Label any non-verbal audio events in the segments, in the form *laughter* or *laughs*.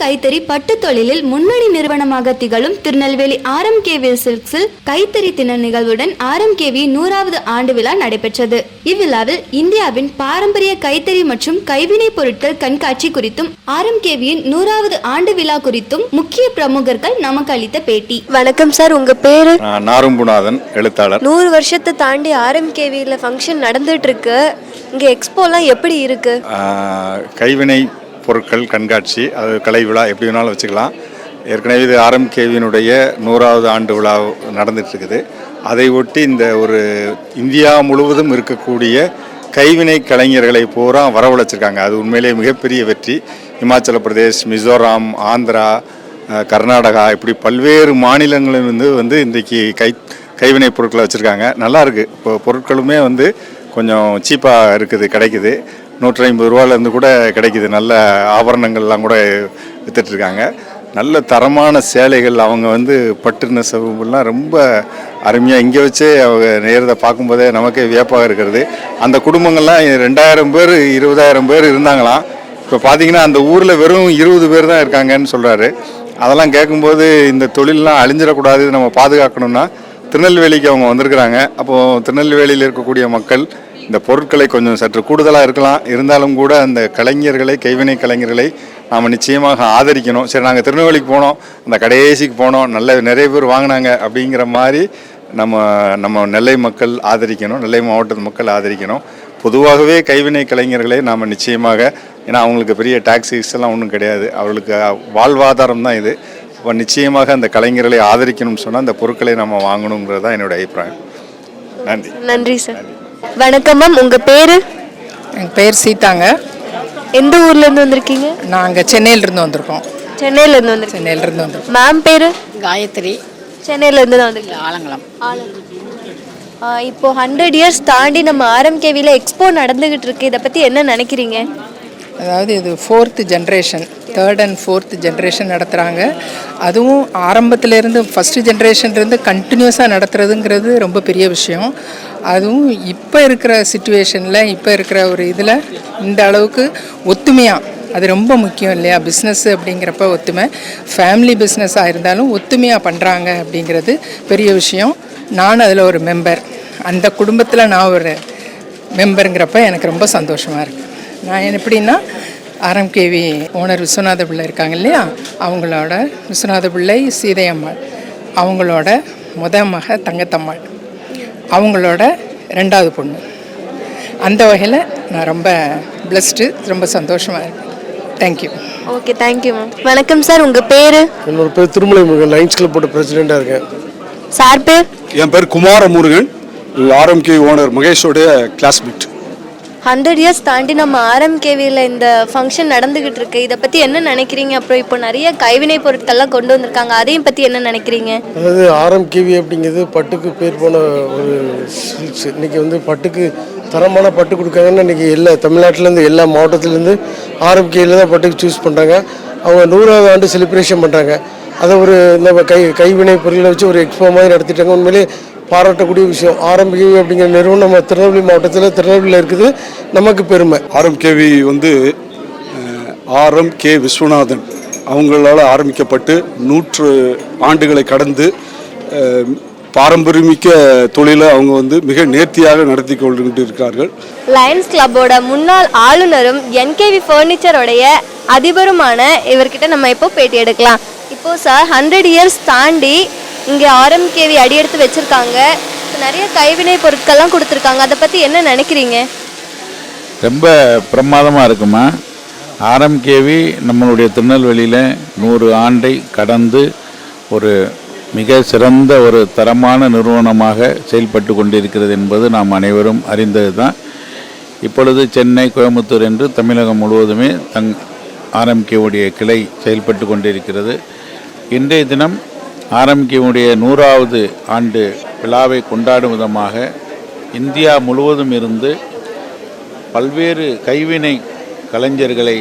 கைத்தறி பட்டு தொழிலில் முன்னணி நிறுவனமாக திகழும் திருநெல்வேலி ஆரம் கேவி சில்க்ஸில் கைத்தறி தின நிகழ்வுடன் ஆரம் கேவி நூறாவது ஆண்டு விழா நடைபெற்றது. இவ்விழாவில் இந்தியாவின் பாரம்பரிய கைத்தறி மற்றும் கைவினை பொருட்கள் கண்காட்சி குறித்தும் ஆரம் கேவியின் நூறாவது ஆண்டு விழா குறித்தும் முக்கிய பிரமுகர்கள் நமக்கு அளித்த பேட்டி. வணக்கம் சார் உங்க பேரு? நாரும்புநாதன் எழுத்தாளர். நூறு வருஷத்தை தாண்டி ஆர்எம்கேவியில் ஃபங்க்ஷன் நடந்துட்டு இருக்கு. இங்க எக்ஸ்போலாம் எப்படி இருக்கு? கைவினை பொருட்கள் கண்காட்சி அது கலை விழா எப்படி வேணாலும் வச்சுக்கலாம். ஏற்கனவே இது ஆர்எம்கேவியினுடைய நூறாவது ஆண்டு விழா நடந்துட்டு இருக்குது அதை ஒட்டி இந்த ஒரு இந்தியா முழுவதும் இருக்கக்கூடிய கைவினை கலைஞர்களை பூரா வரவழைச்சிருக்காங்க. அது உண்மையிலேயே மிகப்பெரிய வெற்றி. இமாச்சல பிரதேஷ் மிசோராம் ஆந்திரா கர்நாடகா இப்படி பல்வேறு மாநிலங்களிலிருந்து வந்து இன்றைக்கி கை கைவினை பொருட்களை வச்சுருக்காங்க. நல்லாயிருக்கு இப்போ பொருட்களுமே வந்து கொஞ்சம் சீப்பாக இருக்குது கிடைக்குது. நூற்றி ஐம்பது ரூபாலேருந்து கூட கிடைக்குது. நல்ல ஆபரணங்கள்லாம் கூட வித்துட்ருக்காங்க நல்ல தரமான சேலைகள் அவங்க வந்து பட்டு நெசவுலாம் ரொம்ப அருமையாக இங்கே வச்சே அவங்க நேரத்தை பார்க்கும்போதே நமக்கே வியப்பாக இருக்கிறது. அந்த குடும்பங்கள்லாம் ரெண்டாயிரம் பேர் இருபதாயிரம் பேர் இருந்தாங்களாம். இப்போ பார்த்தீங்கன்னா அந்த ஊரில் வெறும் இருபது பேர் தான் இருக்காங்கன்னு சொல்கிறாரு அதெல்லாம் கேட்கும்போது இந்த தொழிலெலாம் அழிஞ்சிடக்கூடாது நம்ம பாதுகாக்கணும்னா திருநெல்வேலிக்கு அவங்க வந்திருக்கிறாங்க. அப்போது திருநெல்வேலியில் இருக்கக்கூடிய மக்கள் இந்த பொருட்களை கொஞ்சம் சற்று கூடுதலாக இருக்கலாம். இருந்தாலும் கூட அந்த கலைஞர்களை கைவினை கலைஞர்களை நாம் நிச்சயமாக ஆதரிக்கணும். சரி நாங்கள் திருநெல்வேலிக்கு போனோம். அந்த கடைசிக்கு போனோம். நல்ல நிறைய பேர் வாங்கினாங்க அப்படிங்கிற மாதிரி நம்ம நம்ம நெல்லை மக்கள் ஆதரிக்கணும். நெல்லை மாவட்டத்து மக்கள் ஆதரிக்கணும். பொதுவாகவே கைவினை கலைஞர்களை நாம் நிச்சயமாக ஏன்னா அவங்களுக்கு பெரிய டாக்ஸிஸ் எல்லாம் ஒன்றும் கிடையாது. அவர்களுக்கு வாழ்வாதாரம் தான் இது. அப்போ நிச்சயமாக அந்த கலைஞர்களை ஆதரிக்கணும்னு சொன்னால் அந்த பொருட்களை நம்ம வாங்கணுங்கிறது தான் என்னோட அபிப்பிராயம். நன்றி. நன்றி சார். வணக்கம் மேம் உங்க பேரு? என் பேர் சீதாங்க. எந்த ஊர்ல இருந்து வந்திருக்கீங்க? நாங்கள் சென்னையிலேருந்து வந்திருக்கோம். சென்னையில இருந்து வந்திருக்கீங்க. சென்னையிலேருந்து வந்திருக்கோம். மேம் பேரு? காயத்ரி. சென்னையில இருந்து தான் வந்திருக்கீங்க. ஆலங்குளம். ஆ, இப்போ ஹண்ட்ரட் இயர்ஸ் தாண்டி நம்ம ஆர்எம்கேவியில் எக்ஸ்போ நடந்துகிட்டு இருக்கு. இதை பத்தி என்ன நினைக்கிறீங்க? அதாவது இது fourth generation third and fourth generation நடத்துகிறாங்க அதுவும் ஆரம்பத்திலேருந்து ஃபஸ்ட்டு ஜென்ரேஷன்லேருந்து கண்டினியூஸாக நடத்துறதுங்கிறது ரொம்ப பெரிய விஷயம். அதுவும் இப்போ இருக்கிற சுச்சுவேஷனில் இப்போ இருக்கிற ஒரு இதில் இந்த அளவுக்கு ஒத்துமையாக அது ரொம்ப முக்கியம் இல்லையா? பிஸ்னஸ் அப்படிங்கிறப்ப ஒத்துமை. ஃபேமிலி பிஸ்னஸாக இருந்தாலும் ஒத்துமையாக பண்ணுறாங்க அப்படிங்கிறது பெரிய விஷயம். நான் அதில் ஒரு மெம்பர் அந்த குடும்பத்தில் நான் ஒரு மெம்பருங்கிறப்ப எனக்கு ரொம்ப சந்தோஷமாக இருக்குது நான் எப்படின்னா ஆர்எம்கேவி ஓனர் விஸ்வநாத பிள்ளை இருக்காங்க இல்லையா? அவங்களோட விஸ்வநாத பிள்ளை சீதையம்மாள். அவங்களோட முத மக தங்கத்தம்மாள். அவங்களோட ரெண்டாவது பொண்ணு. அந்த வகையில் நான் ரொம்ப பிளஸ்டு ரொம்ப சந்தோஷமாக இருக்கேன். Thank you okay thank you ma'am வணக்கம் சார் உங்க பேரு? என்னோட பேர் திருமலை முருகன் லைன்ஸ் கிளப்போட பிரசிடெண்ட்டாக இருக்கேன். சார் பேர்? என் பேர் குமார முருகன் ஆர்எம்கே ஓனர் மகேஷோடைய கிளாஸ்மேட் ஹண்ட்ரட் இயர்ஸ் தாண்டி நம்ம ஆர்எம்கேவியில் இந்த ஃபங்க்ஷன் நடந்துகிட்டு இருக்கு. இதை பற்றி என்ன நினைக்கிறீங்க? அப்புறம் இப்போ நிறைய கைவினை பொருட்கள்லாம் கொண்டு வந்திருக்காங்க. அதையும் பற்றி என்ன நினைக்கிறீங்க? அதாவது ஆர்எம்கேவி அப்படிங்கிறது பட்டுக்கு பேர் போன ஒரு சில்க்ஸ் இன்னைக்கு வந்து பட்டுக்கு தரமான பட்டு கொடுக்காங்கன்னு இன்னைக்கு எல்லா தமிழ்நாட்டிலேருந்து எல்லா மாவட்டத்துலேருந்து ஆர்எம்கேவில் தான் பட்டுக்கு சூஸ் பண்ணுறாங்க அவங்க நூறாவது ஆண்டு செலிப்ரேஷன் பண்ணுறாங்க அதை ஒரு நம்ம கை கைவினை பொருளை வச்சு ஒரு எக்ஸ்போ மாதிரி நடத்திட்டாங்க. உண்மையிலே பாராட்டக்கூடிய விஷயம். ஆர்எம்கேவி அப்படிங்கிற நிறுவனம் நம்ம திருநெல்வேலி மாவட்டத்தில் திருநெல்வேலியில் இருக்குது. நமக்கு பெருமை. ஆர்எம்கேவி வந்து ஆர்எம் கே விஸ்வநாதன் அவங்களால ஆரம்பிக்கப்பட்டு நூற்று ஆண்டுகளை கடந்து பாரம்பரியமிக்க தொழிலை அவங்க வந்து மிக நேர்த்தியாக நடத்தி கொண்டு இருக்கார்கள். லயன்ஸ் கிளப்போட முன்னாள் ஆளுநரும் என்கேவி ஃபர்னிச்சரோடைய அதிபருமான இவர்கிட்ட நம்ம இப்போ பேட்டி எடுக்கலாம். இப்போ சார் ஹண்ட்ரட் இயர்ஸ் தாண்டி இங்கே ஆர்எம்கேவி அடியெடுத்து வச்சுருக்காங்க. நிறைய கைவினை பொருட்கள்லாம் கொடுத்துருக்காங்க. அதை பற்றி என்ன நினைக்கிறீங்க? ரொம்ப பிரமாதமாக இருக்குமா? ஆர்எம்கேவி நம்மளுடைய திருநெல்வேலியில் நூறு ஆண்டை கடந்து ஒரு மிக சிறந்த ஒரு தரமான நிறுவனமாக செயல்பட்டு கொண்டிருக்கிறது என்பது நாம் அனைவரும் அறிந்தது தான் இப்பொழுது சென்னை கோயம்புத்தூர் என்று தமிழகம் முழுவதுமே தங் ஆர்எம்கேவுடைய கிளை செயல்பட்டு கொண்டிருக்கிறது. இன்றைய தினம் ஆரம்பிக்கவுடைய நூறாவது ஆண்டு விழாவை கொண்டாடும் விதமாக இந்தியா முழுவதும் இருந்து பல்வேறு கைவினை கலைஞர்களை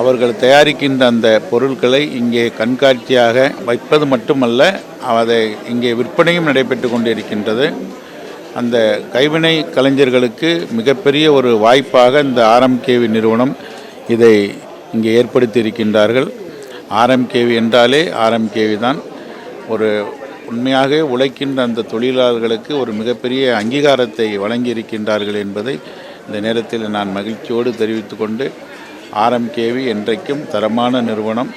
அவர்கள் தயாரிக்கின்ற அந்த பொருட்களை இங்கே கண்காட்சியாக வைப்பது மட்டுமல்ல அதை இங்கே விற்பனையும் நடைபெற்று கொண்டிருக்கின்றது. அந்த கைவினை கலைஞர்களுக்கு மிகப்பெரிய ஒரு வாய்ப்பாக இந்த ஆர்எம்கேவி நிறுவனம் இதை இங்கே ஏற்படுத்தி இருக்கின்றார்கள் ஆர்எம்கேவி என்றாலே ஆர்எம்கேவி தான். ஒரு உண்மையாக உழைக்கின்ற அந்த தொழிலாளர்களுக்கு ஒரு மிகப்பெரிய அங்கீகாரத்தை வழங்கியிருக்கின்றார்கள் என்பதை இந்த நேரத்தில் நான் மகிழ்ச்சியோடு தெரிவித்துக்கொண்டு ஆர்எம்கேவி என்றைக்கும் தரமான நிறுவனம்.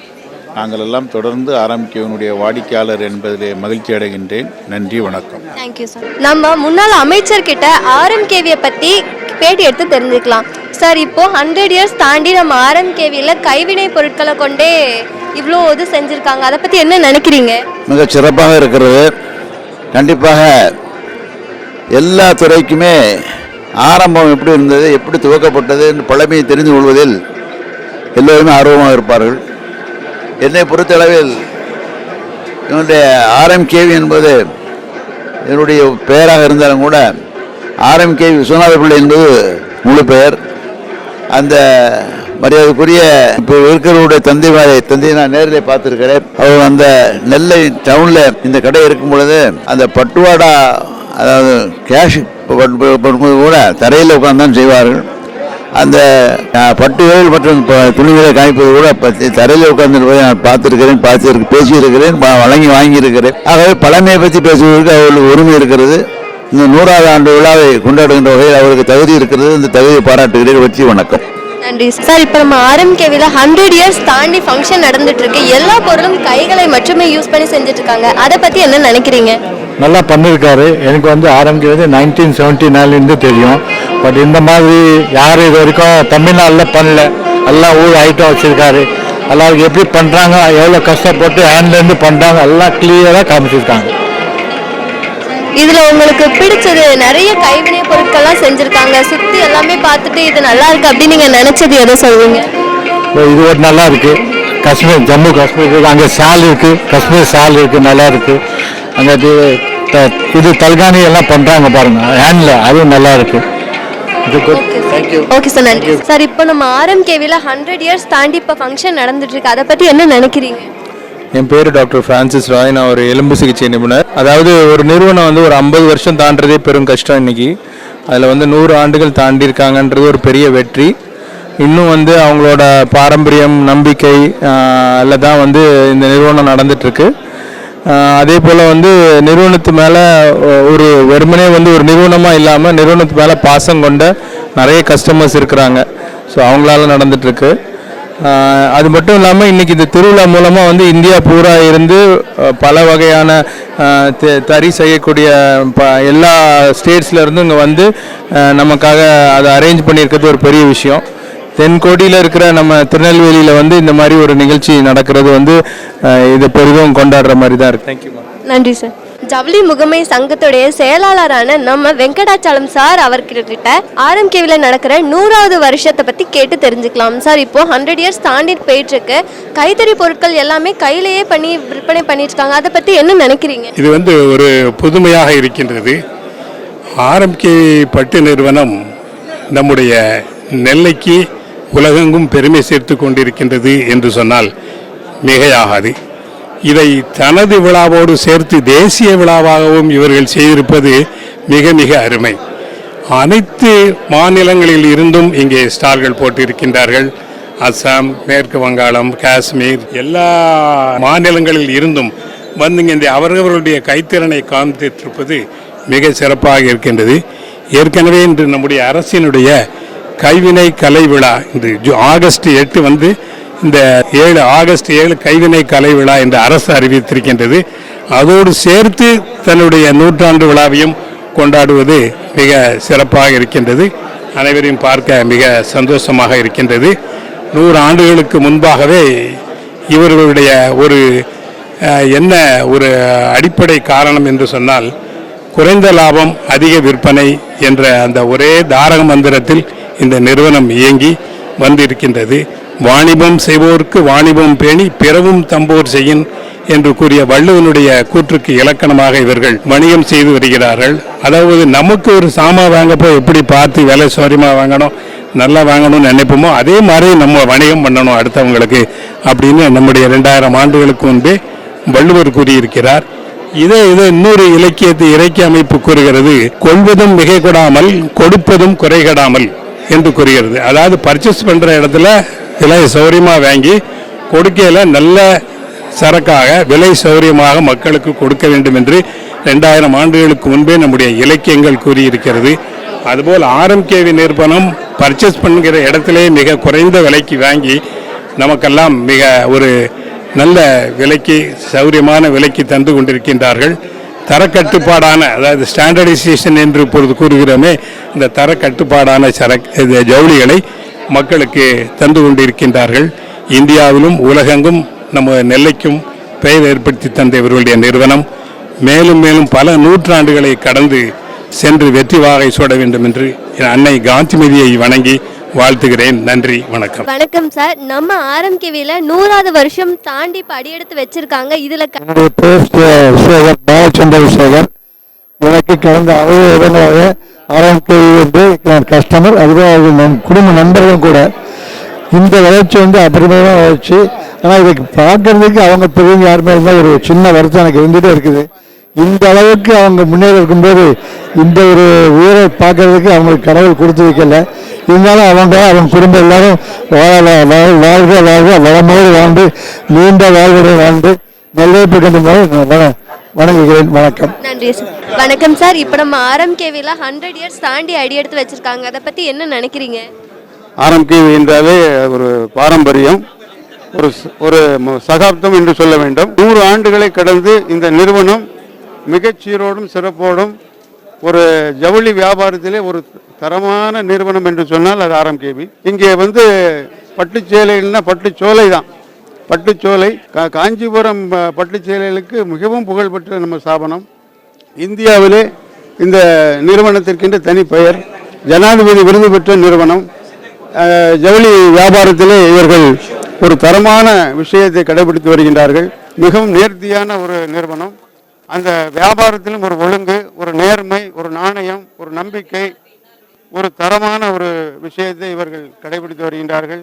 நாங்கள் எல்லாம் தொடர்ந்து ஆர்எம்கேவினுடைய வாடிக்கையாளர் என்பதிலே மகிழ்ச்சி அடைகின்றேன். நன்றி வணக்கம். தேங்க்யூ சார் நம்ம முன்னாள் அமைச்சர்கிட்ட ஆர்எம்கேவியை பற்றி பேட்டி எடுத்து தெரிஞ்சுக்கலாம். சார் இப்போ ஹண்ட்ரட் இயர்ஸ் தாண்டி நம்ம ஆர்எம்கேவியில் கைவினை பொருட்களை கொண்டே இவ்வளோ இது செஞ்சுருக்காங்க. அதை பற்றி என்ன நினைக்கிறீங்க? மிக சிறப்பாக இருக்கிறது. கண்டிப்பாக எல்லா துறைக்குமே ஆரம்பம் எப்படி இருந்தது எப்படி துவக்கப்பட்டது என்று பழமையை தெரிந்து கொள்வதில் எல்லோருமே ஆர்வமாக இருப்பார்கள். என்னை பொறுத்தளவில் என்னுடைய ஆர்எம்கேவி என்பது என்னுடைய பெயராக இருந்தாலும் கூட ஆர்எம்கேவி விஸ்வநாத பிள்ளை என்பது முழு பெயர். அந்த மரியாதைக்குரிய இப்போ இருக்கிறவருடைய தந்தை தந்தையை நான் நேரில் பார்த்துருக்கிறேன். அவர் அந்த நெல்லை டவுனில் இந்த கடை இருக்கும் பொழுது அந்த பட்டுவாடா அதாவது கேஷ் பண்ணும்போது கூட தரையில் உட்காந்து தான் செய்வார்கள். அந்த பட்டுகள் மற்றும் துணிகளை காய்ப்பது கூட தரையில் உட்கார்ந்து நான் பார்த்துருக்கிறேன் பார்த்து பேசியிருக்கிறேன் வழங்கி வாங்கியிருக்கிறேன். ஆகவே பழமையை பற்றி பேசுவதற்கு அவர்களுக்கு உரிமை இருக்கிறது. இந்த நூறாவது ஆண்டு விழாவை கொண்டாடுகின்ற வகையில் அவருக்கு தகுதி இருக்கிறது. இந்த தகுதியை பாராட்டுகிறேன். வெற்றி வணக்கம். நன்றி. சார் இப்போ நம்ம ஆர்எம்கேவியில் ஹண்ட்ரட் இயர்ஸ் தாண்டி ஃபங்க்ஷன் நடந்துட்டு இருக்கு எல்லா பொருளும் கைகளை மட்டுமே யூஸ் பண்ணி செஞ்சுட்டு இருக்காங்க அதை பற்றி என்ன நினைக்கிறீங்க? நல்லா பண்ணியிருக்காரு எனக்கு வந்து ஆரம்பிக்க வந்து நைன்டீன் செவன்ட்டி நைன்லேருந்து தெரியும். பட் இந்த மாதிரி யாரும் இது வரைக்கும் தமிழ்நாட்டில் பண்ணல. எல்லாம் ஊர் ஐட்டம் வச்சுருக்காரு. எல்லாருக்கும் எப்படி பண்ணுறாங்க எவ்வளோ கஷ்டப்பட்டு ஹேண்ட்லேருந்து பண்ணுறாங்க எல்லாம் கிளியராக காமிச்சிருக்காங்க. இதுல உங்களுக்கு பிடிச்சது நிறைய கைவினை பொருட்கள்லாம் செஞ்சிருக்காங்க. சுத்தி எல்லாமே பார்த்துட்டு இது நல்லா இருக்கு அப்படின்னு நீங்க நினைச்சது எதை சொல்வீங்க இப்போ இது ஒரு நல்லா இருக்கு. காஷ்மீர் ஜம்மு காஷ்மீர் இருக்கு. அங்கே ஷால் இருக்கு. காஷ்மீர் ஷால் இருக்கு. நல்லா இருக்கு. அங்கே இது இது தல்கானி எல்லாம் பண்ணுறாங்க பாருங்க. ஹேண்டில் அதுவும் நல்லா இருக்கு. ஓகே சார் நன்றி சார் இப்போ நம்ம ஆர்எம்கேவியில் ஹண்ட்ரட் இயர்ஸ் தாண்டி இப்போ ஃபங்க்ஷன் நடந்துட்டு இருக்கு. அதை பத்தி என்ன நினைக்கிறீங்க? என் பேர் டாக்டர் பிரான்சிஸ் ராய். நான் ஒரு எலும்பு சிகிச்சை நிபுணர். அதாவது ஒரு நிறுவனம் வந்து ஒரு ஐம்பது வருஷம் தாண்டதே பெரும் கஷ்டம் இன்னைக்கு. அதில் வந்து நூறு ஆண்டுகள் தாண்டியிருக்காங்கன்றது ஒரு பெரிய வெற்றி. இன்னும் வந்து அவங்களோட பாரம்பரியம் நம்பிக்கை அதில் தான் வந்து இந்த நிறுவனம் நடந்துட்டுருக்கு. அதே போல் வந்து நிறுவனத்து மேலே ஒரு வெறுமனே வந்து ஒரு நிறுவனமாக இல்லாமல் நிறுவனத்து மேலே பாசம் கொண்ட நிறைய கஸ்டமர்ஸ் இருக்கிறாங்க. ஸோ அவங்களால நடந்துட்டுருக்கு. அது மட்டும் இல்லாமல் இன்னைக்கு இந்த திருவிழா மூலமாக வந்து இந்தியா பூரா இருந்து பல வகையான தறி செய்யக்கூடிய ப எல்லா ஸ்டேட்ஸ்ல இருந்தும் இங்கே வந்து நமக்காக அதை அரேஞ்ச் பண்ணியிருக்கிறது ஒரு பெரிய விஷயம். தென்கோடியில் இருக்கிற நம்ம திருநெல்வேலியில் வந்து இந்த மாதிரி ஒரு நிகழ்ச்சி நடக்கிறது வந்து இதை பெரிதும் கொண்டாடுற மாதிரி தான் இருக்கு. தேங்க்யூ நன்றி சார் ஜவுளி முகமை சங்கத்துடைய செயலாளரான நம்ம வெங்கடாச்சலம் சார் அவர்கிட்ட ஆர்எம்கேவில் நடக்கிற நூறாவது வருஷத்தை பற்றி கேட்டு தெரிஞ்சுக்கலாம். சார் இப்போ ஹண்ட்ரட் இயர்ஸ் தாண்டி போயிட்டு இருக்கு கைத்தறி பொருட்கள் எல்லாமே கையிலேயே பண்ணி விற்பனை பண்ணிட்டு இருக்காங்க அதை பற்றி என்ன நினைக்கிறீங்க? இது வந்து ஒரு புதுமையாக இருக்கின்றது. ஆர்எம்கே பட்டு நிறுவனம் நம்முடைய நெல்லைக்கு உலகெங்கும் பெருமை சேர்த்து கொண்டிருக்கின்றது என்று சொன்னால் மிகையாகாது. இதை தனது விழாவோடு சேர்த்து தேசிய விழாவாகவும் இவர்கள் செய்திருப்பது மிக மிக அருமை. அனைத்து மாநிலங்களில் இருந்தும் இங்கே ஸ்டால்கள் போட்டிருக்கின்றார்கள். அஸ்ஸாம் மேற்கு வங்காளம் காஷ்மீர் எல்லா மாநிலங்களில் இருந்தும் வந்து இந்த அவரவர்களுடைய கைத்திறனை காமித்திருப்பது மிக சிறப்பாக இருக்கின்றது. ஏற்கனவே இன்று நம்முடைய அரசினுடைய கைவினை கலை விழா இன்று ஜூ- ஆகஸ்ட் எட்டு வந்து இந்த ஏழு ஆகஸ்ட் ஏழு கைவினை கலை விழா என்று அரசு அறிவித்திருக்கின்றது. அதோடு சேர்த்து தன்னுடைய நூற்றாண்டு விழாவையும் கொண்டாடுவது மிக சிறப்பாக இருக்கின்றது. அனைவரையும் பார்க்க மிக சந்தோஷமாக இருக்கின்றது. நூறு ஆண்டுகளுக்கு முன்பாகவே இவர்களுடைய ஒரு என்ன ஒரு அடிப்படை காரணம் என்று சொன்னால் குறைந்த லாபம் அதிக விற்பனை என்ற அந்த ஒரே தாரக மந்திரத்தில் இந்த நிறுவனம் இயங்கி வந்திருக்கின்றது. வாணிபம் செய்வோருக்கு வாணிபம் பேணி பிறவும் தம்போர் செய்யின் என்று கூறிய வள்ளுவனுடைய கூற்றுக்கு இலக்கணமாக இவர்கள் வணிகம் செய்து வருகிறார்கள். அதாவது நமக்கு ஒரு சாமா வாங்கப்போ எப்படி பார்த்து விலை சௌரியமாக வாங்கணும் நல்லா வாங்கணும்னு நினைப்போமோ அதே மாதிரி நம்ம வணிகம் பண்ணணும் அடுத்தவங்களுக்கு அப்படின்னு நம்முடைய ரெண்டாயிரம் ஆண்டுகளுக்கு முன்பே வள்ளுவர் கூறியிருக்கிறார். இதே இது இன்னொரு இலக்கியத்தை இலக்கிய அமைப்பு கூறுகிறது கொள்வதும் மிகை கொடாமல் கொடுப்பதும் குறைகடாமல் என்று கூறுகிறது. அதாவது பர்ச்சேஸ் பண்ணுற இடத்துல விலை சௌகரியமாக வாங்கி கொடுக்கையில் நல்ல சரக்காக விலை சௌகரியமாக மக்களுக்கு கொடுக்க வேண்டும் என்று ரெண்டாயிரம் ஆண்டுகளுக்கு முன்பே நம்முடைய இலக்கியங்கள் கூறியிருக்கிறது. அதுபோல் ஆர்எம்கேவி நிறுவனம் பர்ச்சேஸ் பண்ணுகிற இடத்திலே மிக குறைந்த விலைக்கு வாங்கி நமக்கெல்லாம் மிக ஒரு நல்ல விலைக்கு சௌரியமான விலைக்கு தந்து கொண்டிருக்கின்றார்கள். தரக்கட்டுப்பாடான அதாவது ஸ்டாண்டர்டைசேஷன் என்று இப்பொழுது கூறுகிறோமே இந்த தரக்கட்டுப்பாடான சரக் ஜவுளிகளை மக்களுக்கு தந்து கொண்டிருக்கின்றார்கள். இந்தியாவிலும் உலகெங்கும் நம்ம நெல்லைக்கும் பெயர் ஏற்படுத்தி தந்த இவர்களுடைய நிறுவனம். மேலும் மேலும் பல நூற்றாண்டுகளை கடந்து சென்று வெற்றி வாகை சூட வேண்டும் என்று என் அன்னை காந்திமதியை வணங்கி வாழ்த்துகிறேன். நன்றி வணக்கம். வணக்கம் சார். நம்ம ஆர்எம்கேவியில் நூறாவது வருஷம் தாண்டி இப்போ அடியெடுத்து வச்சிருக்காங்க. இதில் பேர் சேகர் பாலச்சந்திர சேகர் எனக்கு கடந்த அறுபது இடங்களாக ஆரம்பிக்க வந்து நான் கஸ்டமர் அதுவும் நம் குடும்ப நண்பர்களும் கூட. இந்த வளர்ச்சி வந்து அபரிமிதமாக வளர்ச்சி. ஆனால் இதுக்கு பார்க்கறதுக்கு அவங்க பெரியவங்க யாருமே இருந்தால் ஒரு சின்ன வருத்தம் எனக்கு இருந்துகிட்டே இருக்குது. இந்த அளவுக்கு அவங்க முன்னேறி இருக்கும்போது இந்த ஒரு உயிரை பார்க்கறதுக்கு அவங்களுக்கு கடவுள் கொடுத்து வைக்கல இருந்தாலும் அவங்க அவங்க குடும்பம் எல்லாரும் வாழ வாழ்க வாழ்க வளமோடு வாழ்ந்து நீண்ட வாழ்வுடன் வாழ்ந்து நல்ல மாதிரி வணங்குகிறேன். வணக்கம். நன்றி வணக்கம் சார். இப்போ நம்ம ஆர்எம்கேவியில் ஹண்ட்ரட் இயர்ஸ் தாண்டி அடி எடுத்து வச்சுருக்காங்க. அதை பற்றி என்ன நினைக்கிறீங்க? ஆரம்கேவி என்றாலே ஒரு பாரம்பரியம் ஒரு ஒரு சகாப்தம் என்று சொல்ல வேண்டும். நூறு ஆண்டுகளை கடந்து இந்த நிறுவனம் மிகச்சீரோடும் சிறப்போடும் ஒரு ஜவுளி வியாபாரத்திலே ஒரு தரமான நிறுவனம் என்று சொன்னால் அது ஆரம்கேவி இங்கே வந்து பட்டுச்சேலைன்னா பட்டுச்சோலை தான். பட்டுச்சோலை கா காஞ்சிபுரம் பட்டுச்சேலைகளுக்கு மிகவும் புகழ்பெற்ற நம்ம ஸ்தாபனம். இந்தியாவிலே இந்த நிறுவனத்திற்கென்று தனி பெயர் ஜனாதிபதி விருது பெற்ற நிறுவனம் ஜவுளி வியாபாரத்திலே இவர்கள் ஒரு தரமான விஷயத்தை கடைபிடித்து வருகின்றார்கள். மிகவும் நேர்த்தியான ஒரு நிறுவனம். அந்த வியாபாரத்திலும் ஒரு ஒழுங்கு ஒரு நேர்மை ஒரு நாணயம் ஒரு நம்பிக்கை ஒரு தரமான ஒரு விஷயத்தை இவர்கள் கடைபிடித்து வருகின்றார்கள்.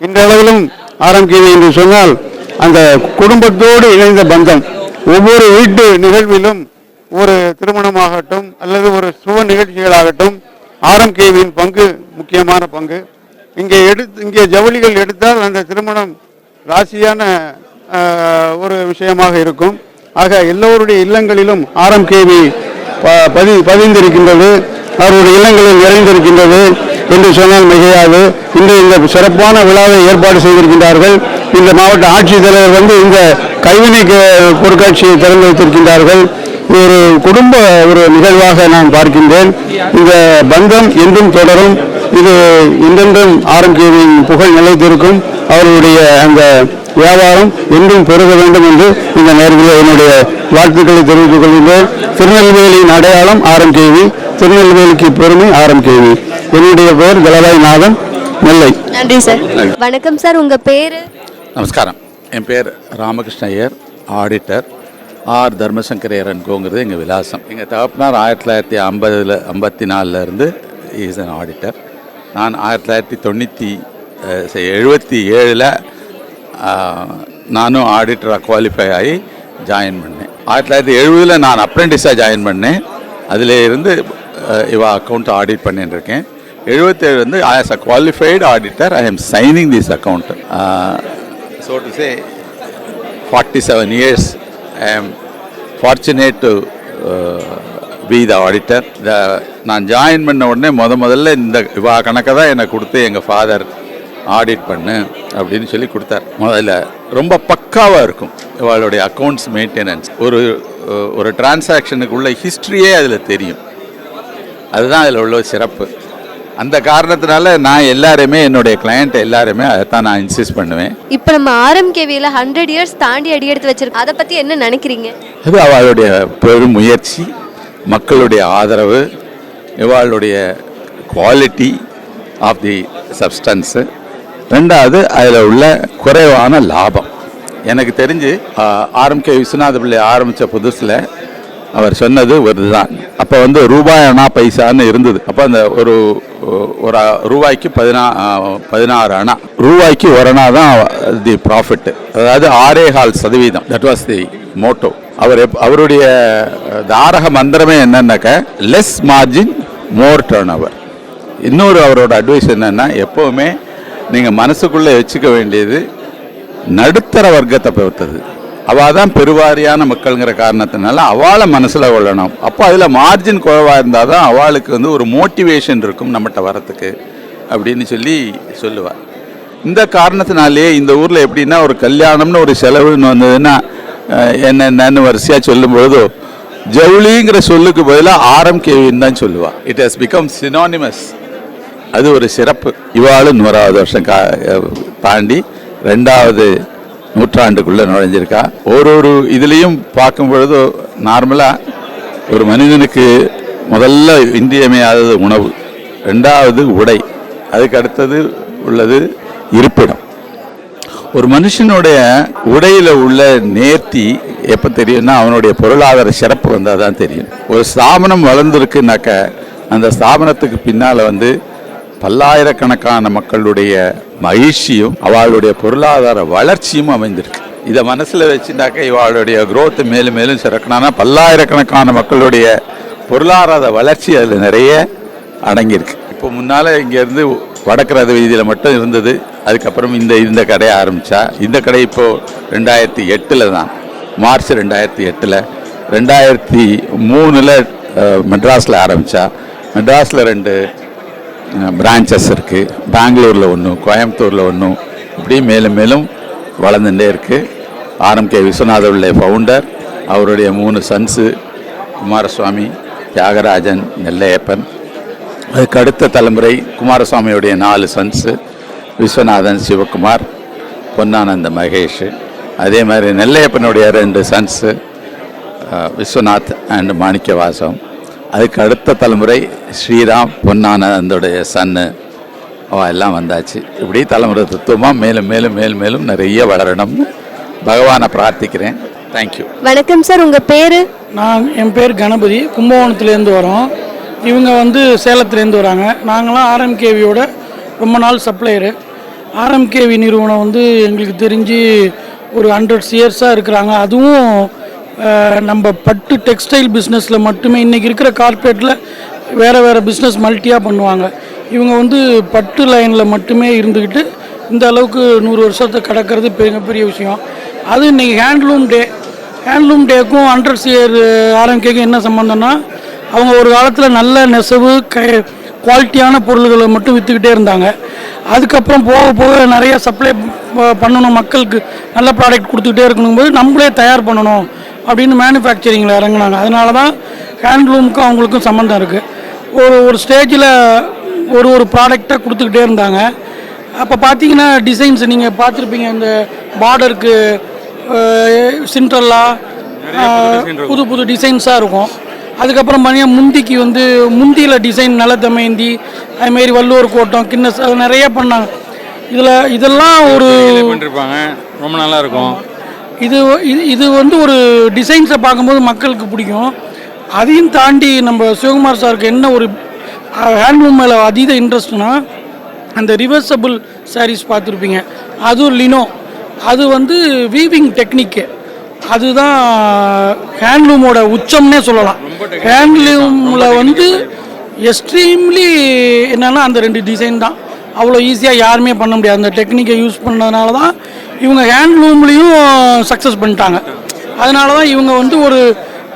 இன்றளவிலும் ஆரம்பிக்கிறது என்று சொன்னால் அந்த குடும்பத்தோடு இணைந்த பந்தம் ஒவ்வொரு வீட்டு நிகழ்விலும் ஒரு திருமணமாகட்டும் அல்லது ஒரு சுவ நிகழ்ச்சிகளாகட்டும் ஆர்எம்கேவியின் பங்கு முக்கியமான பங்கு. இங்கே எடுத்து இங்கே ஜவுளிகள் எடுத்தால் அந்த திருமணம் ராசியான ஒரு விஷயமாக இருக்கும். ஆக எல்லோருடைய இல்லங்களிலும் ஆர்எம்கேவி பதி பதிந்திருக்கின்றது. அவருடைய இல்லங்களில் நிறைந்திருக்கின்றது என்று சொன்னால் மிகையாது. இன்று இந்த சிறப்பான விழாவை ஏற்பாடு செய்திருக்கின்றார்கள். இந்த மாவட்ட ஆட்சித்தலைவர் வந்து இந்த கைவினை பொருட்காட்சியை திறந்து வைத்திருக்கின்றார்கள். ஒரு குடும்ப ஒரு நிகழ்வாக நான் பார்க்கின்றேன். இந்த பந்தம் என்றும் தொடரும். இது இன்றென்றும் ஆரம்பியின் புகழ் நிலைத்திருக்கும். அவர்களுடைய அந்த வியாபாரம் என்றும் பெருக வேண்டும் என்று இந்த நேரத்தில் என்னுடைய வாழ்த்துக்களை தெரிவித்துக் கொள்கின்றேன். திருநெல்வேலியின் அடையாளம் ஆர்எம்கேவி திருநெல்வேலிக்கு பெருமை ஆர்எம்கேவி என்னுடைய பெயர் ஜலபாய் நாதன். நெல்லை. நன்றி சார் வணக்கம் சார் உங்கள் பேர்? நமஸ்காரம். என் பேர் ராமகிருஷ்ண ஐயர் ஆடிட்டர் ஆர் தர்மசங்கரையர் கோங்கிறது எங்கள் விலாசம். எங்கள் தகப்பனார் ஆயிரத்தி தொள்ளாயிரத்தி ஐம்பதில் ஐம்பத்தி நாலுலேருந்து இஸ் அன் ஆடிட்டர் நான் ஆயிரத்தி தொள்ளாயிரத்தி தொண்ணூற்றி எழுபத்தி ஏழில் நானும் ஆடிட்டராக குவாலிஃபை ஆகி ஜாயின் பண்ணேன். ஆயிரத்தி தொள்ளாயிரத்தி எழுபதில் நான் அப்ரெண்டிஸாக ஜாயின் பண்ணேன். அதில் இருந்து இவா அக்கௌண்ட் ஆடிட் பண்ணிட்டுருக்கேன் எழுபத்தேழு வந்து as a qualified auditor I am signing this account so to say forty seven years I am fortunate to be the auditor the நான் ஜாயின் பண்ண உடனே முத முதல்ல இந்த இவா கணக்கை தான் எனக்கு கொடுத்து எங்கள் ஃபாதர் ஆடிட் பண்ணு அப்படின்னு சொல்லி கொடுத்தார். முதல்ல ரொம்ப பக்காவாக இருக்கும் இவளுடைய அக்கௌண்ட்ஸ் மெயின்டெனன்ஸ் ஒரு ஒரு டிரான்சாக்ஷனுக்குள்ள ஹிஸ்ட்ரியே அதில் தெரியும். அதுதான் அதில் உள்ள சிறப்பு. அந்த காரணத்தினால நான் எல்லாருமே என்னுடைய கிளையண்ட் எல்லாருமே அதைத்தான் நான் இன்சிஸ்ட் பண்ணுவேன். இப்போ நம்ம ஆர்எம்கேவியில் ஹண்ட்ரட் இயர்ஸ் தாண்டி அடியெடுத்து வச்சிருக்கோம் அதை பற்றி என்ன நினைக்கிறீங்க? அது அவளுடைய பெரும் முயற்சி மக்களுடைய ஆதரவு இவாளுடைய குவாலிட்டி ஆஃப் தி சப்ஸ்டன்ஸு ரெண்டாவது அதில் உள்ள குறைவான லாபம். எனக்கு தெரிஞ்சு ஆர்எம்கே விஸ்வநாத பிள்ளை ஆரம்பித்த புதுசில் அவர் சொன்னது ஒரு தான் அப்போ வந்து ரூபாய் அணா பைசான்னு இருந்தது. அப்போ அந்த ஒரு ஒரு ரூபாய்க்கு பதினா பதினாறு அணா ரூபாய்க்கு ஒரு அணா தான் தி ப்ராஃபிட் அதாவது ஆறே கால் சதவீதம். தட் வாஸ் தி மோட்டோ அவர் எப்- அவருடைய தாரக மந்திரமே என்னன்னாக்க லெஸ் மார்ஜின் மோர் டர்ன் அவர் இன்னொரு அவரோட அட்வைஸ் என்னென்னா எப்போவுமே நீங்கள் மனசுக்குள்ளே வச்சுக்க வேண்டியது நடுத்தர வர்க்கத்தை பொறுத்தது. அவள் தான் பெருவாரியான மக்கள்ங்கிற காரணத்தினால அவளை மனசில் கொள்ளணும். அப்போ அதில் மார்ஜின் குறைவாக இருந்தால் தான் அவளுக்கு வந்து ஒரு மோட்டிவேஷன் இருக்கும் நம்மகிட்ட வரத்துக்கு அப்படின்னு சொல்லி சொல்லுவாள் இந்த காரணத்தினாலே இந்த ஊரில் எப்படின்னா ஒரு கல்யாணம்னு ஒரு செலவுன்னு வந்ததுன்னா என்னென்னு வரிசையாக சொல்லும்பொழுது ஜவுளிங்கிற சொல்லுக்கு பதிலாக ஆரம் கேவின்னு தான் சொல்லுவாள் இட் ஹஸ் பிகம் சினானிமஸ் அது ஒரு சிறப்பு. இவாளும் நூறாவது வருஷம் கா தாண்டி ரெண்டாவது நூற்றாண்டுக்குள்ளே நுழைஞ்சிருக்கா? ஒரு ஒரு இதுலேயும் பார்க்கும் பொழுது நார்மலாக ஒரு மனிதனுக்கு முதல்ல இன்றியமையாதது உணவு ரெண்டாவது உடை அதுக்கு அடுத்தது உள்ளது இருப்பிடம். ஒரு மனுஷனுடைய உடையில உள்ள நேர்த்தி எப்போ தெரியும்னா அவனுடைய பொருளாதார சிறப்பு வந்தால் தான் தெரியும். ஒரு ஸ்தாபனம் வளர்ந்துருக்குனாக்க அந்த ஸ்தாபனத்துக்கு பின்னால் வந்து பல்லாயிரக்கணக்கான மக்களுடைய மகிழ்ச்சியும் அவளுடைய பொருளாதார வளர்ச்சியும் அமைந்திருக்கு. இதை மனசில் வச்சுட்டாக்க இவளுடைய குரோத் மேலும் மேலும் சிறக்கணும்னா பல்லாயிரக்கணக்கான மக்களுடைய பொருளாதார வளர்ச்சி அதில் நிறைய அடங்கியிருக்கு. இப்போ முன்னால் இங்கேருந்து வடக்கு ரத வீதியில் மட்டும் இருந்தது. அதுக்கப்புறம் இந்த இந்த கடையை ஆரம்பித்தா இந்த கடை இப்போது ரெண்டாயிரத்தி எட்டில் தான். மார்ச் ரெண்டாயிரத்தி எட்டில். ரெண்டாயிரத்தி மூணில் மெட்ராஸில் ஆரம்பித்தா மெட்ராஸில் ரெண்டு பிரான்ச்சஸ் இருக்குது பெங்களூரில் ஒன்று கோயம்புத்தூரில் ஒன்றும் இப்படி மேலும் மேலும் வளர்ந்துட்டே இருக்குது ஆர்எம்கே விஸ்வநாதவுடைய ஃபவுண்டர் அவருடைய மூணு சன்ஸு குமாரசுவாமி தியாகராஜன் நெல்லையப்பன். அதுக்கு அடுத்த தலைமுறை குமாரசுவாமியுடைய நாலு சன்ஸு விஸ்வநாதன் சிவகுமார் பொன்னானந்த மகேஷ். அதே மாதிரி நெல்லையப்பனுடைய ரெண்டு சன்ஸு விஸ்வநாத் அண்ட் மாணிக்கவாசம். அதுக்கு அடுத்த தலைமுறை ஸ்ரீராம் பொன்னானந்தோடைய சன்னு அவ எல்லாம் வந்தாச்சு. இப்படி தலைமுறை தத்துவமாக மேலும் மேலும் மேலும் மேலும் நிறைய வளரணும்னு பகவானை பிரார்த்திக்கிறேன். தேங்க்யூ வணக்கம் சார் உங்கள் பேர்? நான் என் பேர் கணபதி. கும்பகோணத்துலேருந்து வரோம். இவங்க வந்து சேலத்துலேருந்து வராங்க. நாங்களாம் ஆர்எம்கேவியோட ரொம்ப நாள் சப்ளையரு. ஆர்எம்கேவி நிறுவனம் வந்து எங்களுக்கு தெரிஞ்சு ஒரு ஹண்ட்ரட்ஸ் இயர்ஸாக இருக்கிறாங்க. அதுவும் நம்ம பட்டு டெக்ஸ்டைல் பிஸ்னஸில் மட்டுமே இன்றைக்கி இருக்கிற கார்ப்பரேட்டில் வேறு வேறு பிஸ்னஸ் மல்ட்டியாக பண்ணுவாங்க. இவங்க வந்து பட்டு லைனில் மட்டுமே இருந்துக்கிட்டு இந்த அளவுக்கு நூறு வருஷத்தை கடக்கிறது பெரிய பெரிய விஷயம். அது இன்றைக்கி ஹேண்ட்லூம் டே ஹேண்ட்லூம் டேக்கும் ஹண்ட்ரட்ஸ் இயர் ஆரம்பிக்கும் என்ன சம்மந்தம்னா அவங்க ஒரு காலத்தில் நல்ல நெசவு க குவாலிட்டியான பொருள்களை மட்டும் விற்றுக்கிட்டே இருந்தாங்க. அதுக்கப்புறம் போக போக நிறைய சப்ளை பண்ணணும் மக்களுக்கு நல்ல ப்ராடக்ட் கொடுத்துக்கிட்டே இருக்கணும்போது நம்மளே தயார் பண்ணணும். அப்படின்னு மேனுஃபேக்சரிங்கில் இறங்குனாங்க. அதனால தான் ஹேண்ட்லூமுக்கும் அவங்களுக்கும் சம்மந்தம் இருக்குது ஒரு ஒரு ஸ்டேஜில் ஒரு ஒரு ப்ராடக்டை கொடுத்துக்கிட்டே இருந்தாங்க. அப்போ பார்த்தீங்கன்னா டிசைன்ஸ் நீங்கள் பார்த்துருப்பீங்க இந்த பார்டருக்கு சின்ட்ரல்லா புது புது டிசைன்ஸாக இருக்கும். அதுக்கப்புறம் பார்த்தீங்கன்னா முந்திக்கு வந்து முந்தியில் டிசைன் நல்ல தமயந்தி அதுமாரி வள்ளுவர் கோட்டம் கின்னஸ் அது நிறைய பண்ணாங்க. இதில் இதெல்லாம் ஒரு பண்ணிருப்பாங்க. ரொம்ப நல்லா இருக்கும். இது இது இது வந்து ஒரு டிசைன்ஸை பார்க்கும்போது மக்களுக்கு பிடிக்கும். அதையும் தாண்டி நம்ம சிவகுமார் சாருக்கு என்ன ஒரு ஹேண்ட்லூம் மேலே அதீத இன்ட்ரெஸ்ட்னா அந்த ரிவர்சபிள் சாரீஸ் பார்த்துருப்பீங்க. அதுவும் லினோ அது வந்து வீவிங் டெக்னிக்கு அதுதான் ஹேண்ட்லூமோட உச்சம்னே சொல்லலாம். ஹேண்ட்லூமில் வந்து எக்ஸ்ட்ரீம்லி என்னன்னா அந்த ரெண்டு டிசைன் தான். அவ்வளோ ஈஸியாக யாருமே பண்ண முடியாது. அந்த டெக்னிக்கை யூஸ் பண்ணதுனால தான் இவங்க ஹேண்ட்லூம்லேயும் சக்ஸஸ் பண்ணிட்டாங்க. அதனால தான் இவங்க வந்து ஒரு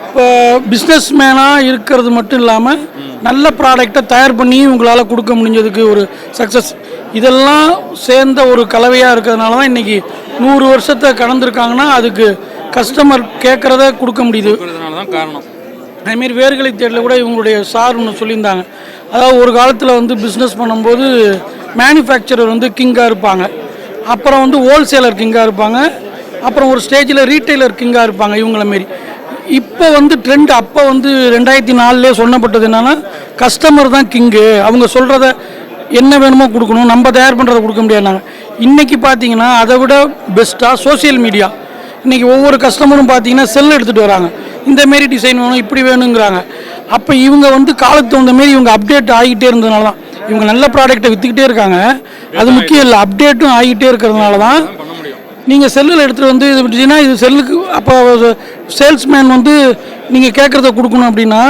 இப்போ பிஸ்னஸ் மேனாக இருக்கிறது மட்டும் இல்லாமல் நல்ல ப்ராடக்டை தயார் பண்ணி உங்களால் கொடுக்க முடிஞ்சதுக்கு ஒரு சக்ஸஸ் இதெல்லாம் சேர்ந்த ஒரு கலவையாக இருக்கிறதுனால தான் இன்றைக்கி நூறு வருஷத்தை கடந்திருக்காங்கன்னா அதுக்கு கஸ்டமர் கேட்குறத கொடுக்க முடியுது. காரணம். அதேமாரி வேர்களை தேடல கூட இவங்களுடைய சார் ஒன்று சொல்லியிருந்தாங்க. அதாவது ஒரு காலத்தில் வந்து பிஸ்னஸ் பண்ணும்போது மேனுஃபேக்சரர் வந்து கிங்காக இருப்பாங்க. அப்புறம் வந்து ஹோல்சேலர் கிங்காக இருப்பாங்க. அப்புறம் ஒரு ஸ்டேஜில் ரீட்டைலர் கிங்காக இருப்பாங்க இவங்கள மாரி. இப்போ வந்து ட்ரெண்ட் அப்போ வந்து ரெண்டாயிரத்தி நாலுலேயே சொன்னப்பட்டது என்னென்னா கஸ்டமர் தான் கிங்கு அவங்க சொல்கிறத என்ன வேணுமோ கொடுக்கணும் நம்ம தயார் பண்ணுறதை கொடுக்க முடியாதுனாங்க. இன்றைக்கி பார்த்தீங்கன்னா அதை விட பெஸ்ட்டாக சோஷியல் மீடியா இன்றைக்கி ஒவ்வொரு கஸ்டமரும் பார்த்தீங்கன்னா செல் எடுத்துகிட்டு வராங்க. இந்த மாரி டிசைன் வேணும் இப்படி வேணுங்கிறாங்க. அப்போ இவங்க வந்து காலத்துக்கு தகுந்த மாரி இவங்க அப்டேட் ஆகிட்டே இருந்ததுனால தான். இவங்க நல்ல ப்ராடக்ட்டை விற்றுக்கிட்டே இருக்காங்க. அது முக்கியம் இல்லை அப்டேட்டும் ஆகிட்டே இருக்கிறதுனால தான் நீங்கள் செல்லில் எடுத்துகிட்டு வந்து இது விட்டுட்டீங்கன்னா இது செல்லுக்கு அப்போ சேல்ஸ்மேன் வந்து நீங்கள் கேட்குறத கொடுக்கணும் அப்படின்னா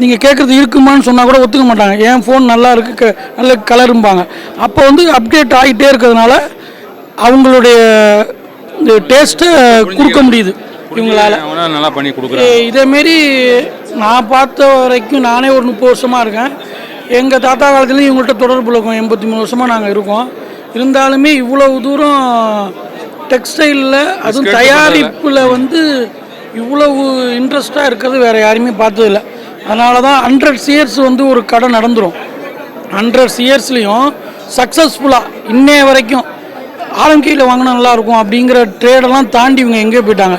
நீங்கள் கேட்குறது இருக்குமான்னு சொன்னால் கூட ஒத்துக்க மாட்டாங்க. என் ஃபோன் நல்லா இருக்குது க நல்ல கலரும்பாங்க அப்போ வந்து அப்டேட் ஆகிட்டே இருக்கிறதுனால அவங்களுடைய இந்த டேஸ்ட்டை கொடுக்க முடியுது. இவங்களால. நல்லா பண்ணி கொடுக்குறாங்க ஏ- இதேமாரி நான் பார்த்த வரைக்கும் நானே ஒரு முப்பது வருஷமாக இருக்கேன். எங்கள் தாத்தா காலத்துலேயும் இவங்கள்ட்ட தொடர்பு இருக்கும் எண்பத்தி மூணு வருஷமாக நாங்கள் இருக்கோம். இருந்தாலுமே இவ்வளவு தூரம் டெக்ஸ்டைலில் அதுவும் தயாரிப்பில் வந்து இவ்வளவு இன்ட்ரெஸ்டாக இருக்கிறது வேறு யாருமே பார்த்ததில்ல. அதனால தான் ஹண்ட்ரட் இயர்ஸ் வந்து ஒரு கடை நடந்துடும் ஹண்ட்ரட் இயர்ஸ்லேயும் சக்ஸஸ்ஃபுல்லாக இன்னைய வரைக்கும் ஆலங்கியில் வாங்கினா நல்லாயிருக்கும் அப்படிங்கிற ட்ரேடெல்லாம் தாண்டி இவங்க எங்கேயோ போயிட்டாங்க.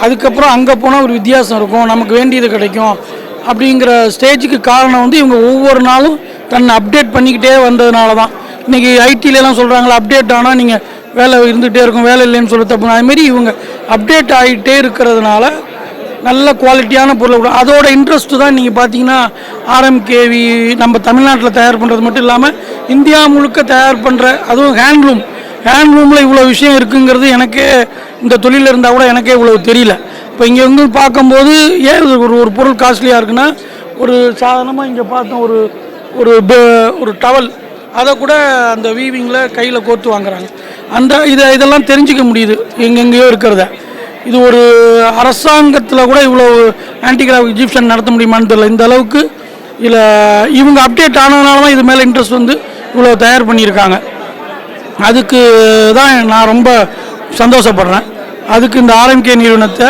அதுக்கப்புறம் அங்கே போனால் ஒரு வித்தியாசம் இருக்கும் நமக்கு வேண்டியது கிடைக்கும் அப்படிங்கிற ஸ்டேஜுக்கு காரணம் வந்து இவங்க ஒவ்வொரு நாளும் தன்னை அப்டேட் பண்ணிக்கிட்டே வந்ததுனால தான் இன்றைக்கி ஐடிலலாம் சொல்கிறாங்களா அப்டேட் ஆனால் நீங்கள் வேலை இருந்துகிட்டே இருக்கும் வேலை இல்லைன்னு சொல்லி தப்பு. அதுமாரி இவங்க அப்டேட் ஆகிட்டே இருக்கிறதுனால நல்ல குவாலிட்டியான பொருளை கொடு- அதோட இன்ட்ரெஸ்ட் தான் நீங்கள் பார்த்தீங்கன்னா ஆர்எம்கேவி நம்ம தமிழ்நாட்டில் தயார் பண்ணுறது மட்டும் இல்லாமல் இந்தியா முழுக்க தயார் பண்ணுற அதுவும் ஹேண்ட்லூம் ஹேண்ட்லூமில் இவ்வளோ விஷயம் இருக்குங்கிறது எனக்கே இந்த தொழிலில் இருந்தால் கூட எனக்கே இவ்வளோ தெரியல. இப்போ இங்கே வந்து பார்க்கும்போது ஏன் ஒரு ஒரு பொருள் காஸ்ட்லியாக இருக்குன்னா ஒரு சாதாரணமாக இங்கே பார்த்தோம் ஒரு ஒரு ப- ஒரு டவல் அதை கூட அந்த வீவிங்கில் கையில் கோர்த்து வாங்குறாங்க. அந்த இதை இதெல்லாம் தெரிஞ்சுக்க முடியுது எங்கெங்கேயோ இருக்கிறத. இது ஒரு அரசாங்கத்தில் கூட இவ்வளோ ஆன்டிகிராஃப் எஜிப்ஷன் நடத்த முடியுமான்னு தெரியல. இந்த அளவுக்கு இதில் இவங்க அப்டேட் ஆனதுனால தான் இது மேலே இன்ட்ரெஸ்ட் வந்து இவ்வளோ தயார் பண்ணியிருக்காங்க. அதுக்கு தான் நான் ரொம்ப சந்தோஷப்படுறேன். அதுக்கு இந்த ஆர்எம்கே நிறுவனத்தை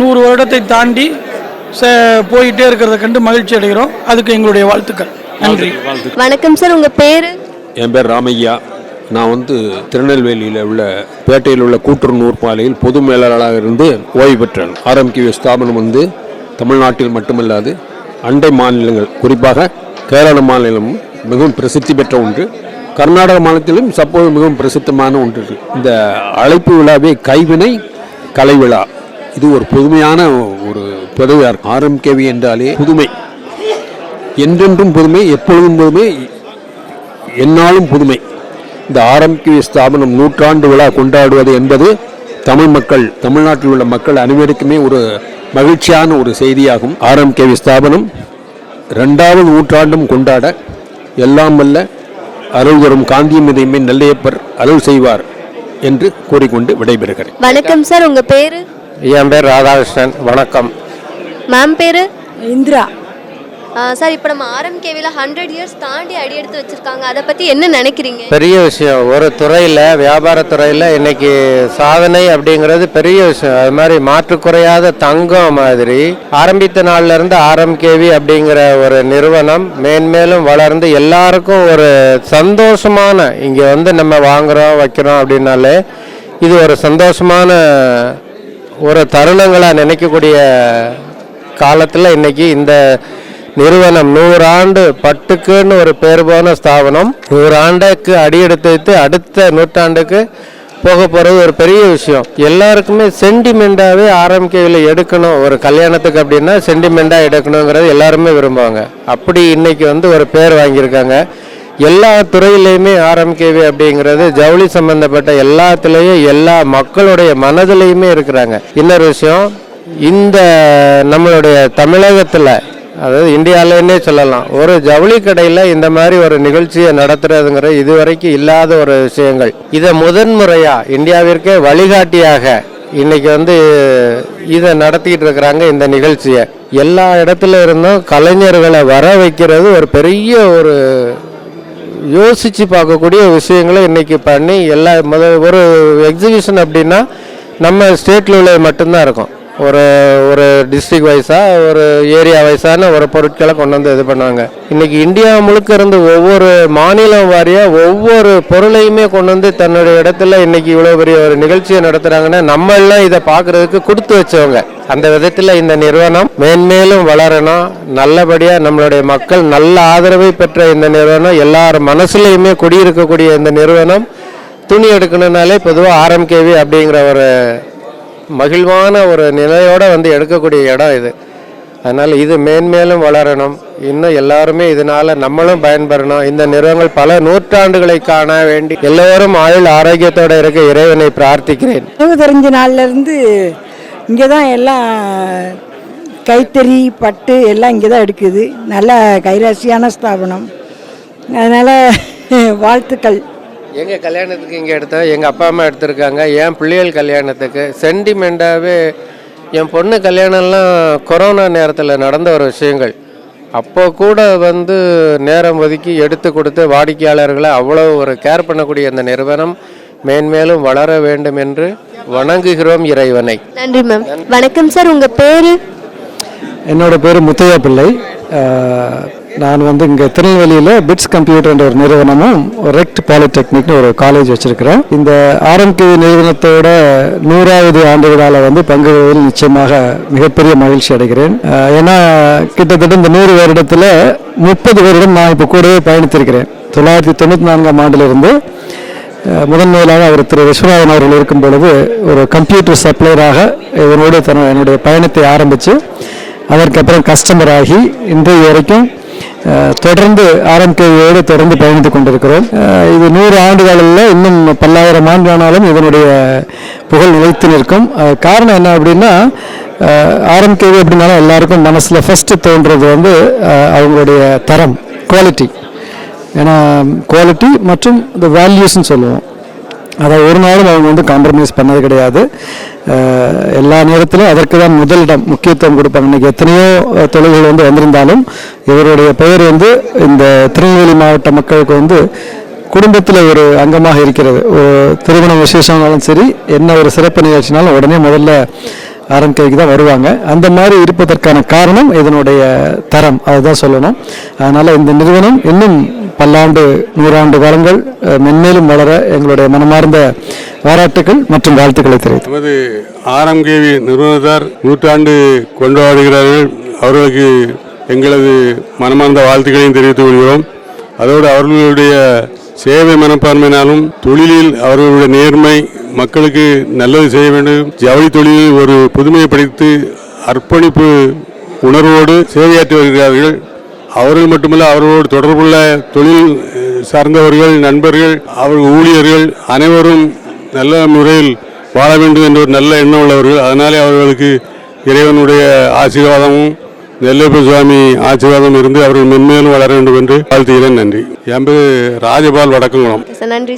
நூறு வருடத்தை தாண்டி ச போயிட்டே இருக்கிறத கண்டு மகிழ்ச்சி அடைகிறோம். அதுக்கு எங்களுடைய வாழ்த்துக்கள். நன்றி. வணக்கம் சார் உங்கள் பேர்? என் பேர் ராமையா நான் வந்து திருநெல்வேலியில் உள்ள பேட்டையில் உள்ள கூட்டுறவு நூற்பாலையில் பொது மேலாளராக இருந்து ஓய்வு பெற்றேன். ஆர்எம்கியூ ஸ்தாபனம் வந்து தமிழ்நாட்டில் மட்டுமல்லாது அண்டை மாநிலங்கள் குறிப்பாக கேரள மாநிலம் மிகவும் பிரசித்தி பெற்ற ஒன்று. கர்நாடக மாநிலத்திலும் சப்போது மிகவும் பிரசித்தமான ஒன்று. இந்த அழைப்பு விழாவே கைவினை கலை விழா. இது ஒரு புதுமையான ஒரு பதவியாக இருக்கும். ஆர்எம்கேவி என்றாலே புதுமை. என்றென்றும் புதுமை எப்பொழுதும் புதுமை என்னாலும் புதுமை. இந்த ஆர்எம்கே ஸ்தாபனம் நூற்றாண்டு விழா கொண்டாடுவது என்பது தமிழ் மக்கள் தமிழ்நாட்டில் உள்ள மக்கள் அனைவருக்குமே ஒரு மகிழ்ச்சியான ஒரு செய்தியாகும். ஆர்எம்கேவி ஸ்தாபனம் ரெண்டாவது நூற்றாண்டும் கொண்டாட எல்லாம் வல்ல அருள் தரும் காந்தியம் இதையுமே நல்லையப்பர் அருள் செய்வார் என்று கூறிக்கொண்டு விடைபெறுகிறேன். வணக்கம் சார் உங்கள் பேர்? என் பேர் ராதாகிருஷ்ணன். வணக்கம். மேம் பேர்? இந்திரா. சார் இப்போ நம்ம ஆர்எம்கேவியில் ஹண்ட்ரட் இயர்ஸ் தாண்டி அடி எடுத்து வச்சுருக்காங்க. அதை பற்றி என்ன நினைக்கிறீங்க? பெரிய விஷயம். ஒரு துறையில் வியாபாரத்துறையில் இன்னைக்கு சாதனை அப்படிங்கிறது பெரிய விஷயம். அது மாதிரி மாற்றுக்குறையாத தங்கம் மாதிரி ஆரம்பித்த நாள்ல இருந்து ஆர்எம்கேவி அப்படிங்கிற ஒரு நிறுவனம் மேன்மேலும் வளர்ந்து எல்லாருக்கும் ஒரு சந்தோஷமான இங்கே வந்து நம்ம வாங்குகிறோம் வைக்கிறோம் அப்படின்னாலே இது ஒரு சந்தோஷமான ஒரு தருணங்களாக நினைக்கக்கூடிய காலத்தில் இன்னைக்கு இந்த நிறுவனம் நூறாண்டு பட்டுக்குன்னு ஒரு பேர் போன ஸ்தாபனம். நூறாண்டுக்கு அடியெடுத்து வைத்து அடுத்த நூற்றாண்டுக்கு போக போகிறது ஒரு பெரிய விஷயம். எல்லாருக்குமே சென்டிமெண்ட்டாகவே ஆரம்பிக்கையில் எடுக்கணும். ஒரு கல்யாணத்துக்கு அப்படின்னா சென்டிமெண்ட்டாக எடுக்கணுங்கிறது எல்லாருமே விரும்புவாங்க. அப்படி இன்னைக்கு வந்து ஒரு பேர் வாங்கியிருக்காங்க. எல்லா துறையிலையுமே ஆரம்பிக்கவே அப்படிங்கிறது ஜவுளி சம்பந்தப்பட்ட எல்லாத்துலேயும் எல்லா மக்களுடைய மனதிலையுமே இருக்கிறாங்க. இன்னொரு விஷயம் இந்த நம்மளுடைய தமிழகத்தில் அதாவது இந்தியாவிலேன்னே சொல்லலாம். ஒரு ஜவுளி கடையில் இந்த மாதிரி ஒரு நிகழ்ச்சியை நடத்துறதுங்கிற இதுவரைக்கும் இல்லாத ஒரு விஷயங்கள். இதை முதன்முறையாக இந்தியாவிற்கே வழிகாட்டியாக இன்னைக்கு வந்து இதை நடத்திக்கிட்டு இருக்கிறாங்க இந்த நிகழ்ச்சியை. எல்லா இடத்துல இருந்தும் கலைஞர்களை வர வைக்கிறது ஒரு பெரிய ஒரு யோசித்து பார்க்கக்கூடிய விஷயங்களை இன்றைக்கி பண்ணி எல்லா முத ஒரு எக்ஸிபிஷன் அப்படின்னா நம்ம ஸ்டேட் லெவலில் மட்டும்தான் இருக்கும். ஒரு ஒரு டிஸ்ட்ரிக் வைஸாக ஒரு ஏரியா வைஸான ஒரு பொருட்களை கொண்டு வந்து இது பண்ணுவாங்க. இன்றைக்கி இந்தியா முழுக்க இருந்து ஒவ்வொரு மாநிலம் வாரியாக ஒவ்வொரு பொருளையுமே கொண்டு வந்து தன்னுடைய இடத்துல இன்றைக்கி இவ்வளோ பெரிய ஒரு நிகழ்ச்சியை நடத்துகிறாங்கன்னா நம்ம எல்லாம் இதை பார்க்குறதுக்கு கொடுத்து வச்சவங்க. அந்த விதத்தில் இந்த நிறுவனம் மேன்மேலும் வளரணும். நல்லபடியாக நம்மளுடைய மக்கள் நல்ல ஆதரவை பெற்ற இந்த நிறுவனம் எல்லார் மனசுலையுமே குடியிருக்கக்கூடிய இந்த நிறுவனம் துணி எடுக்கணும்னாலே பொதுவாக ஆர்எம்கேவி அப்படிங்கிற ஒரு மகிழ்வான ஒரு நிலையோடு வந்து எடுக்கக்கூடிய இடம் இது. அதனால் இது மேன்மேலும் வளரணும். இன்னும் எல்லாருமே இதனால் நம்மளும் பயன்பெறணும். இந்த நிறுவனங்கள் பல நூற்றாண்டுகளை காண வேண்டி எல்லோரும் ஆயுள் ஆரோக்கியத்தோடு இருக்க இறைவனை பிரார்த்திக்கிறேன். எனக்கு தெரிஞ்ச நாள்லேருந்து இங்கே தான் எல்லாம் கைத்தறி பட்டு எல்லாம் இங்கே தான் எடுக்குது. நல்ல கைராசியான ஸ்தாபனம். அதனால் *laughs* வாழ்த்துக்கள். எங்கள் கல்யாணத்துக்கு இங்கே எடுத்தோம் எங்கள் அப்பா அம்மா எடுத்திருக்காங்க என் பிள்ளைகள் கல்யாணத்துக்கு. சென்டிமெண்ட்டாகவே என் பொண்ணு கல்யாணம்லாம் கொரோனா நேரத்தில் நடந்த ஒரு விஷயங்கள். அப்போ கூட வந்து நேரம் ஒதுக்கி எடுத்து கொடுத்து வாடிக்கையாளர்களை அவ்வளோ ஒரு கேர் பண்ணக்கூடிய அந்த நிறுவனம் மேன்மேலும் வளர வேண்டும் என்று வணங்குகிறோம் இறைவனை. நன்றி மேம் வணக்கம் சார் உங்கள் பேர்? என்னோட பேர் முத்தையா பிள்ளை. நான் வந்து இங்கே திருநெல்வேலியில் பிட்ஸ் கம்ப்யூட்டர்ன்ற ஒரு நிறுவனமும் ரெக்ட் பாலிடெக்னிக்னு ஒரு காலேஜ் வச்சுருக்கிறேன். இந்த ஆர்எம்கே நிறுவனத்தோட நூறாவது ஆண்டு விழாவில் வந்து பங்கு நிச்சயமாக மிகப்பெரிய மகிழ்ச்சி அடைகிறேன். ஏன்னா கிட்டத்தட்ட இந்த நூறு வருடத்தில் முப்பது வருடம் நான் இப்போ கூடவே பயணித்திருக்கிறேன். தொள்ளாயிரத்தி தொண்ணூற்றி நான்காம் ஆண்டிலிருந்து முதன்முதலாக முதன் முதலாக அவர் திரு விஸ்வநாதன் அவர்கள் இருக்கும் பொழுது ஒரு கம்ப்யூட்டர் சப்ளையராக இதனோடு தன் என்னுடைய பயணத்தை ஆரம்பித்து அதற்கப்புறம் கஸ்டமர் ஆகி இன்றைய வரைக்கும் தொடர்ந்து ஆர்எம்கேவோடு தொடர்ந்து பயணித்துக் கொண்டிருக்கிறோம். இது நூறு ஆண்டுகளில் இன்னும் பல்லாயிரம் ஆண்டு ஆனாலும் இதனுடைய புகழ் நிலைத்து நிற்கும். காரணம் என்ன அப்படின்னா ஆர்எம்கேவி அப்படின்னாலும் எல்லாருக்கும் மனசில் ஃபஸ்ட்டு தோன்றது வந்து அவங்களுடைய தரம் குவாலிட்டி ஏன்னா குவாலிட்டி மற்றும் இந்த வேல்யூஸ்னு சொல்லுவோம். அதை ஒரு நாளும் அவங்க வந்து காம்ப்ரமைஸ் பண்ணது கிடையாது. எல்லா நேரத்திலும் அதற்கு தான் முதலிடம் முக்கியத்துவம் கொடுப்பாங்க. இன்னைக்கு எத்தனையோ தொழில்கள் வந்து வந்திருந்தாலும் இவருடைய பெயர் வந்து இந்த திருநெல்வேலி மாவட்ட மக்களுக்கு வந்து குடும்பத்தில் ஒரு அங்கமாக இருக்கிறது. ஒரு திருமண விசேஷம்னாலும் சரி என்ன ஒரு சிறப்பு நிகழ்ச்சினாலும் உடனே முதல்ல ஆரம்பிக்கைக்கு தான் வருவாங்க. அந்த மாதிரி இருப்பதற்கான காரணம் இதனுடைய தரம். அதுதான் சொல்லணும். அதனால் இந்த நிறுவனம் இன்னும் பல்லாண்டு நூறாண்டு காலங்கள் மென்மேலும் வளர எங்களுடைய மனமார்ந்த பாராட்டுகள் மற்றும் வாழ்த்துக்களை தெரிவித்து நமது ஆர்எம்கேவி நிறுவனத்தார் நூற்றாண்டு கொண்டாடுகிறார்கள். அவர்களுக்கு எங்களது மனமார்ந்த வாழ்த்துக்களையும் தெரிவித்துக் கொள்கிறோம். அதோடு அவர்களுடைய சேவை மனப்பான்மையினாலும் தொழிலில் அவர்களுடைய நேர்மை மக்களுக்கு நல்லது செய்ய வேண்டும். ஜவுளி தொழிலில் ஒரு புதுமையை படித்து அர்ப்பணிப்பு உணர்வோடு சேவையாற்றி வருகிறார்கள். அவர்கள் மட்டுமல்ல அவர்களோடு தொடர்புள்ள தொழில் சார்ந்தவர்கள் நண்பர்கள் அவர்கள் ஊழியர்கள் அனைவரும் நல்ல முறையில் வாழ வேண்டும் என்ற ஒரு நல்ல எண்ணம் உள்ளவர்கள். அதனாலே அவர்களுக்கு இறைவனுடைய ஆசீர்வாதமும் நெல்லையப்ப சுவாமி ஆசீர்வாதம் இருந்து அவர்கள் மென்மேலும் வளர வேண்டும் என்று வாழ்த்துகிறேன். நன்றி. என் பேர் ராஜபால் வடக்குங்குளம். நன்றி